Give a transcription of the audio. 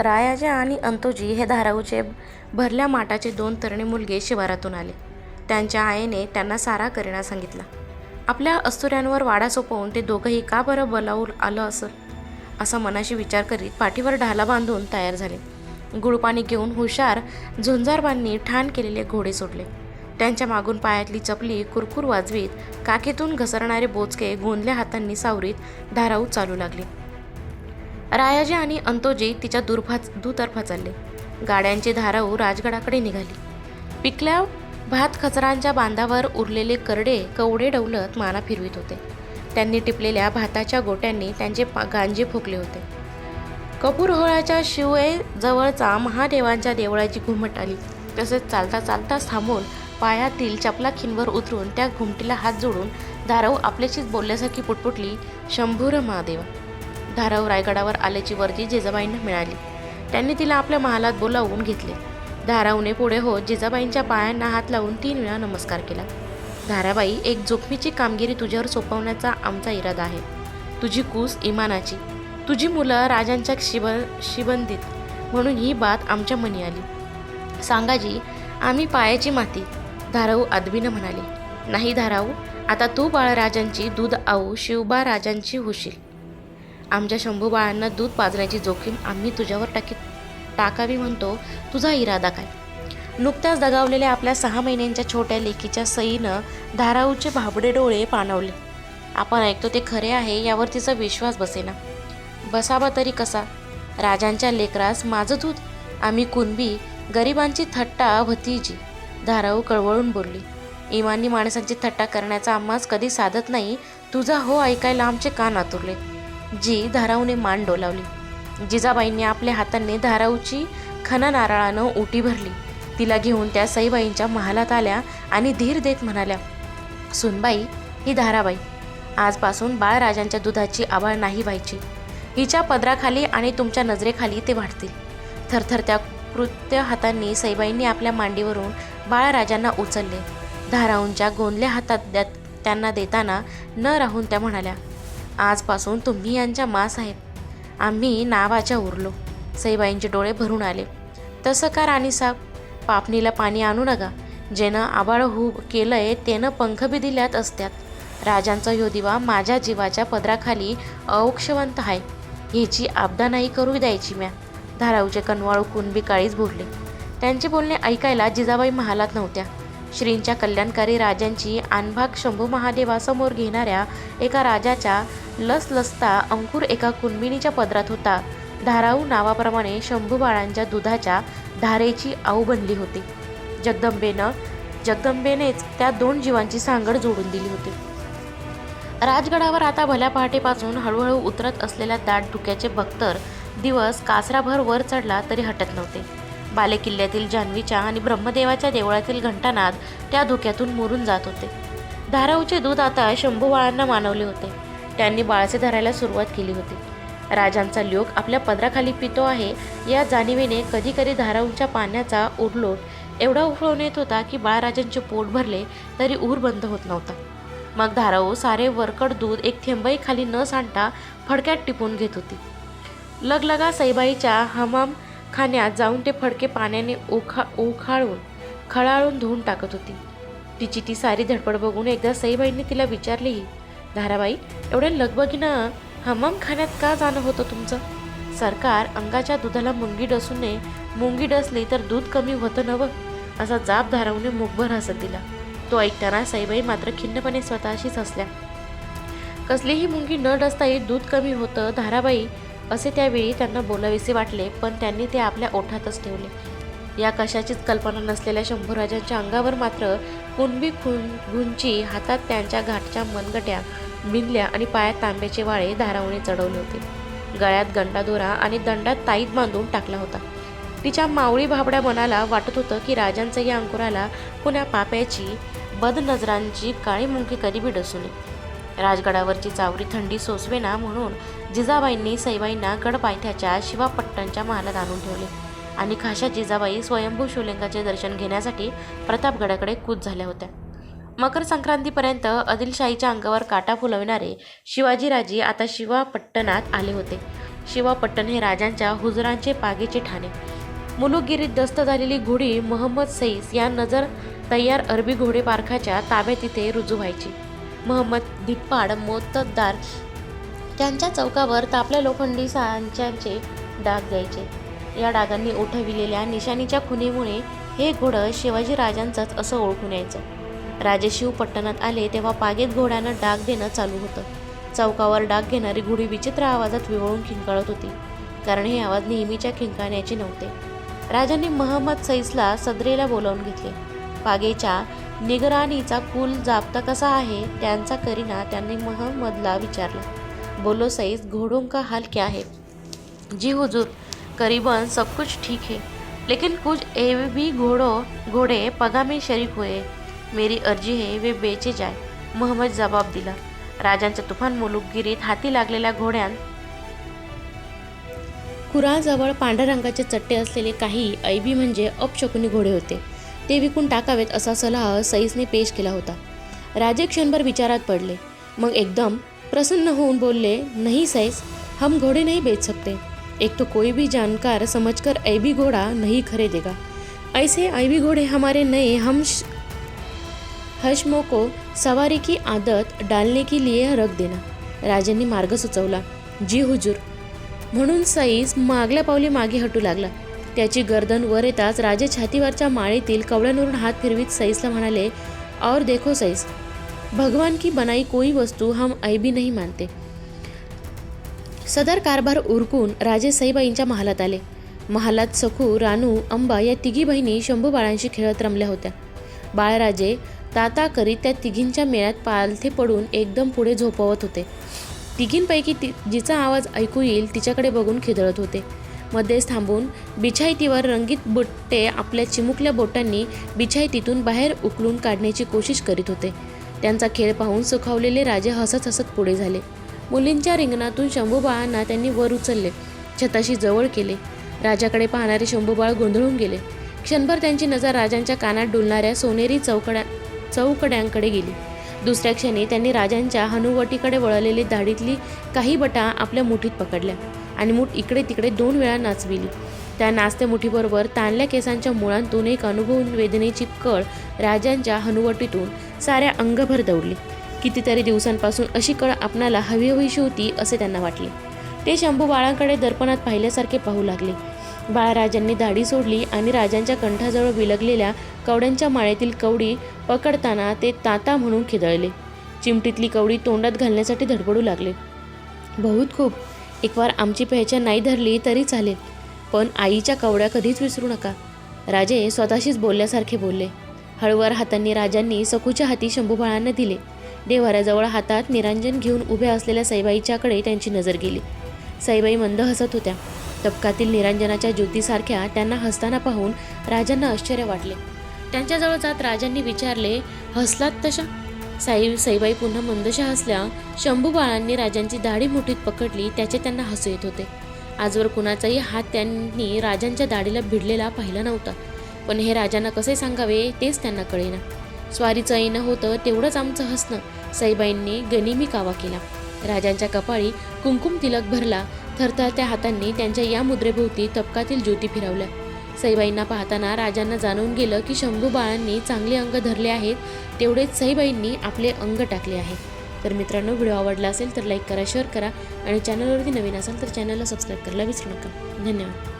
रायाजा आणि अंतोजी हे धाराऊचे भरल्या माटाचे दोन तरणे मुलगे शिवारातून आले. त्यांच्या आईने त्यांना सारा करण्यास सांगितला. आपल्या अस्तुऱ्यांवर वाडा सोपवून ते दोघंही का बरं बोलावून आलं असं? असा मनाशी विचार करीत पाठीवर ढाला बांधून तयार झाले. गुळपाणी घेऊन हुशार झुंजारबांनी ठाण केलेले घोडे सोडले. त्यांच्या मागून पायातली चपली कुरकुर वाजवीत काखेतून घसरणारे बोचके गोंधल्या हातांनी सावरीत धाराऊ चालू लागली. रायाजी आणि अंतोजी तिच्या दुर्फा दुतर्फा चालले. गाड्यांची धाराऊ राजगडाकडे निघाली. पिकल्या भात खचरांच्या बांधावर उरलेले करडे कवडे डवलत माना फिरवित होते. त्यांनी टिपलेल्या भाताच्या गोट्यांनी त्यांचे पा गांजे फुकले होते. कपूरहोळाच्या शिवे जवळचा महादेवांच्या देवळाची घुमट आली. तसेच चालता चालता थांबून पायातील चपलाखींवर उतरून त्या घुमटीला हात जोडून धाराऊ आपल्याशीच बोलल्यासारखी पुटपुटली शंभूर महादेवा धाराऊ रायगडावर आल्याची वर्दी जिजाबाईंना मिळाली. त्यांनी तिला आपल्या महालात बोलावून घेतले. धाराऊने पुढे होत जिजाबाईंच्या पायांना हात लावून तीन वेळा नमस्कार केला. धाराबाई एक जोखमीची कामगिरी तुझ्यावर सोपवण्याचा आमचा इरादा आहे. तुझी कूस इमानाची. तुझी मुलं राजांच्या शिब शिबंदीत म्हणून ही बात आमच्या मनी आली. सांगाजी आम्ही पायाची माती. धाराऊ अदबीनं म्हणाले. नाही धाराऊ आता तू बाळराजांची दूध आऊ शिवबा राजांची होशील. आमच्या शंभू बाळांना दूध पाजण्याची जोखीम आम्ही तुझ्यावर टाकी टाकावी म्हणतो. तुझा इरादा काय? नुकत्याच दगावलेल्या आपल्या सहा महिन्यांच्या छोट्या लेकीच्या सईनं धाराऊचे भाबडे डोळे पाणवले. आपण ऐकतो ते खरे आहे यावर तिचा विश्वास बसेना. बसावा तरी कसा? राजांच्या लेकरास माझं दूध? आम्ही कुणबी? गरिबांची थट्टा भतीजी. धाराऊ कळवळून बोलली. इमानी माणसांची थट्टा करण्याचा आम्हाच कधी साधत नाही. तुझा हो ऐकायला आमचे कान आतुरले. जी धाराऊने मान डोलावली. जिजाबाईंनी आपल्या हातांनी धाराऊची खना नारळानं उटी भरली. तिला घेऊन त्या सईबाईंच्या महालात आल्या आणि धीर देत म्हणाल्या सुनबाई ही धाराबाई. आजपासून बाळराजांच्या दुधाची आबाळ नाही व्हायची. हिच्या पदराखाली आणि तुमच्या नजरेखाली ते वाढतील. थरथर त्या कृत्य हातांनी सईबाईंनी आपल्या मांडीवरून बाळराजांना उचलले. धाराऊंच्या गोंदल्या हातात त्यांना देताना न राहून त्या म्हणाल्या आजपासून तुम्ही यांच्या मा साहेब आम्ही नावाच्या उरलो. सईबाईंचे डोळे भरून आले. तसं का राणीसाहेब पापणीला पाणी आणू नका. ज्यानं आबाळ हूब केलंय त्यानं पंख बी दिल्यात असत्यात. राजांचा ह्यो दिवा माझ्या जीवाच्या पदराखाली अवक्षवंत आहे. ह्याची आपदा नाही करू द्यायची म्या. धाराऊचे कनवाळू कुणबी काळीच बोलले त्यांचे बोलणे ऐकायला जिजाबाई महालात नव्हत्या. श्रींच्या कल्याणकारी राजांची आणभाग शंभू महादेवासमोर घेणाऱ्या एका राजाच्या लसलसता अंकुर एका कुणबिणीच्या पदरात होता. धाराऊ नावाप्रमाणे शंभू बाळांच्या दुधाच्या धारेची आऊ बनली होती. जगदंबेनं जगदंबेनेच त्या दोन जीवांची सांगड जोडून दिली होती. राजगडावर आता भल्या पहाटेपासून हळूहळू उतरत असलेल्या दाट धुक्याचे बख्तर दिवस कासराभर वर चढला तरी हटत नव्हते. बालेकिल्ल्यातील जान्हवीच्या आणि ब्रह्मदेवाच्या देवळातील घंटानाद त्या धुक्यातून मुरून जात होते. धाराऊचे दूध आता शंभू बाळांना मानवले होते. त्यांनी बाळसे धरायला सुरुवात केली होती. राजांचा लोक आपल्या पदराखाली पितो आहे या जाणीवेने कधीकधी धाराऊंच्या पाण्याचा उरलोट एवढा उफळून येत होता की बाळराजांचे पोट भरले तरी ऊर बंद होत नव्हता. मग धाराऊ सारे वरकड दूध एक थेंबही खाली न सांडता फडक्यात टिपून घेत होती. लगलगा सईबाईच्या हमाम खाण्यात जाऊन ते फडके पाण्याने ओखा ओखाळून खळाळून धुवून टाकत होती. तिची ती सारी धडपड बघून एकदा सईबाईंनी तिला विचारलेही धाराबाई एवढ्या लगबगीनं हमाम खाण्यात का जाणं होतं तुमचं? सरकार अंगाच्या दुधाला मुंगी डसूने मुंगी डसली तर दूध कमी होतं नवं असा जाप धारावूने मुखभर हसत दिला. तो ऐकताना साईबाई मात्र खिन्नपणे स्वतःशीच हसल्या. कसलीही मुंगी न डसताही दूध कमी होतं धाराबाई असे त्यावेळी त्यांना बोलावेसे वाटले पण त्यांनी ते आपल्या ओठातच ठेवले. या कशाचीच कल्पना नसलेल्या शंभूराजांच्या अंगावर मात्र कुणबी खुन घुंची हातात त्यांच्या घाटच्या मनगट्या बिनल्या आणि पायात तांब्याचे वाळे धारावणे चढवले होते. गळ्यात गंडादोरा आणि दंडात ताईत बांधून टाकला होता. तिच्या मावळी भाबड्या मनाला वाटत होतं की राजांचं या अंकुराला कुण्या पाप्याची बदनजरांची काळी मुंगी कधी बी नये. राजगडावरची चावरी थंडी सोसवे ना म्हणून जिजाबाईंनी सईबाईंना गडपायथ्याच्या शिवापट्टणच्या महालात आणून ठेवले. आणि खाशा जिजाबाई स्वयंभू शिवलिंगाचे दर्शन घेण्यासाठी प्रतापगडाकडे कूद झाल्या होत्या. मकर संक्रांतीपर्यंत आदिलशाहीच्या अंगावर काटा फुलविणारे शिवाजीराजे आता शिवापट्टणात आले होते. शिवापट्टण हे राजांच्या हुजुरांचे पागेचे ठाणे. मुलुगिरीत दस्त झालेली घोडी मोहम्मद सईस या नजर तयार अरबी घोडे पारखाच्या ताब्यात तिथे रुजू व्हायची. मोहम्मद धिप्पाड मोत्तद्दार त्यांच्या चौकावर तापल्या लोखंडी सांच्यांचे डाग द्यायचे. या डागांनी उठविलेल्या निशाणीच्या खुनीमुळे हे घोडं शिवाजीराजांचंच असं ओळखून यायचं. राजे शिवपट्टणात आले तेव्हा पागेत घोड्यानं डाग देणं चालू होतं. चौकावर डाग घेणारी घोडी विचित्र आवाजात विवळून खिंकाळत होती कारण हे आवाज नेहमीच्या खिंकाण्याचे नव्हते. राजांनी महम्मद सईसला सदरेला बोलावून घेतले. पागेच्या निगराणीचा कुल जाप्ता कसा आहे त्यांचा करीना त्यांनी महम्मदला विचारला. बोलो सईस घोड़ों का हाल क्या है? जी हुजूर करीबन सब कुछ ठीक है लेकिन कुछ ऐसे भी घोड़ों घोड़े पगा में शरीक हुए मेरी अर्जी है वे बेचे जाए। मोहम्मद जबाब दिला राजांच्या तुफान मुलुकगिरीत हाती लागलेल्या घोड्यां कुराजवळ पांढऱ्या रंगाचे चट्टे असलेले काही ऐबी म्हणजे अपशकुनी घोडे होते. ते विकून टाकावेत असा सल्ला सईसने पेश केला होता. राजे क्षणभर विचारात पडले. मग एकदम प्रसन्न होऊन बोलले नहीं सैस हम घोड़े नहीं बेच सकते. एक तो कोई भी जानकार समझकर ऐबी घोड़ा नहीं खरीदेगा. ऐसे ऐबी घोड़े हमारे नए हम हशमों को सवारी की आदत डालने के लिए रख देना. राजांनी मार्ग सुचवला. जी हुजूर. म्हणून सईस मागल्या पावली मागे हटू लागला. त्याची गर्दन वर येताच राजे छातीवरच्या माळेतील कवड्यांवरून हात फिरवीत सईसला म्हणाले और देखो सईस भगवान की बनाई कोई वस्तू हम ऐबी नहीं मानते। सदर कारभार उरकून राजे सईबाईंच्या महालात आले। महालात सखू रानू अंबा या तिघी बहिणी शंभू बाळांशी खेळत रमल्या होत्या। बाळराजे ताता करीत त्या तिघींच्या मेळ्यात पालथे पडून एकदम पुढे झोपवत होते। तिघींपैकी ति जिचा आवाज ऐकू येईल तिच्याकडे बघून खिदळत होते। मध्येच थांबून बिछायतीवर रंगीत बुट्टे आपल्या चिमुकल्या बोटांनी बिछायतीतून बाहेर उकलून काढण्याची कोशिश करीत होते। त्यांचा खेळ पाहून सुखावलेले राजे हसत हसत पुढे झाले. मुलींच्या रिंगणातून शंभूबाळांना त्यांनी वर उचलले छताशी जवळ केले. राजाकडे पाहणारे शंभूबाळ गोंधळून गेले. क्षणभर त्यांची नजर राजांच्या कानात डुलणाऱ्या सोनेरी चौकड्या चौकड्यांकडे गेली. दुसऱ्या क्षणी त्यांनी राजांच्या हनुवटीकडे वळलेली दाढीतली काही बटा आपल्या मुठीत पकडल्या आणि मूठ इकडे तिकडे दोन वेळा नाचविली. त्या नाचते मुठीबरोबर ताणल्या केसांच्या मुळांतून एक अनुभव वेदनेची कळ राजांच्या हनुवटीतून साऱ्या अंगभर दौडली. कितीतरी दिवसांपासून अशी कळ आपणाला हवी हवीशी होती असे त्यांना वाटले. ते शंभू बाळांकडे दर्पणात पाहिल्यासारखे पाहू लागले. बाळराजांनी दाढी सोडली आणि राजांच्या कंठाजवळ विलगलेल्या कवड्यांच्या माळेतील कवडी पकडताना ते ताता म्हणून खिदळले. चिमटीतली कवडी तोंडात घालण्यासाठी धडपडू लागले. बहुत खूप. एकवार आमची पहचान नाही धरली तरी चालेल. पण आईच्या कवड्या कधीच विसरू नका. राजे स्वतःशीच बोलल्यासारखे बोलले. हळूवार हातांनी राजांनी सखूच्या हाती शंभूबाळांना दिले. देवाऱ्याजवळ हातात निरांजन घेऊन उभ्या असलेल्या साईबाईच्याकडे त्यांची नजर गेली. साईबाई मंद हसत होत्या. तबकातील निरांजनाच्या ज्योतीसारख्या त्यांना हसताना पाहून राजांना आश्चर्य वाटले. त्यांच्याजवळ जात राजांनी विचारले हसलात तशा? साई साईबाई पुन्हा मंदशा हसल्या शंभू बाळांनी राजांची दाढी मुठीत पकडली त्याचे त्यांना हसू येत होते. आजवर कुणाचाही हात त्यांनी राजांच्या दाढीला भिडलेला पाहिला नव्हता. पण हे राजांना कसे सांगावे तेच त्यांना कळेना. स्वारीचं येणं होतं तेवढंच आमचं हसणं. साईबाईंनी गनिमी कावा केला. राजांच्या कपाळी कुंकुम तिलक भरला. थरथरत्या हातांनी त्यांच्या या मुद्रेभोवती तबकातील ज्योती फिरवल्या. सईबाईंना पाहताना राजांना जाणून गेलं की शंभू बाळांनी चांगले अंग धरले आहेत तेवढेच सईबाईंनी आपले अंग टाकले आहे. तर मित्रांनो व्हिडिओ आवडला असेल तर लाईक करा शेअर करा आणि चॅनलवरती नवीन असाल तर चॅनलला सबस्क्राईब करायला विसरू नका. धन्यवाद.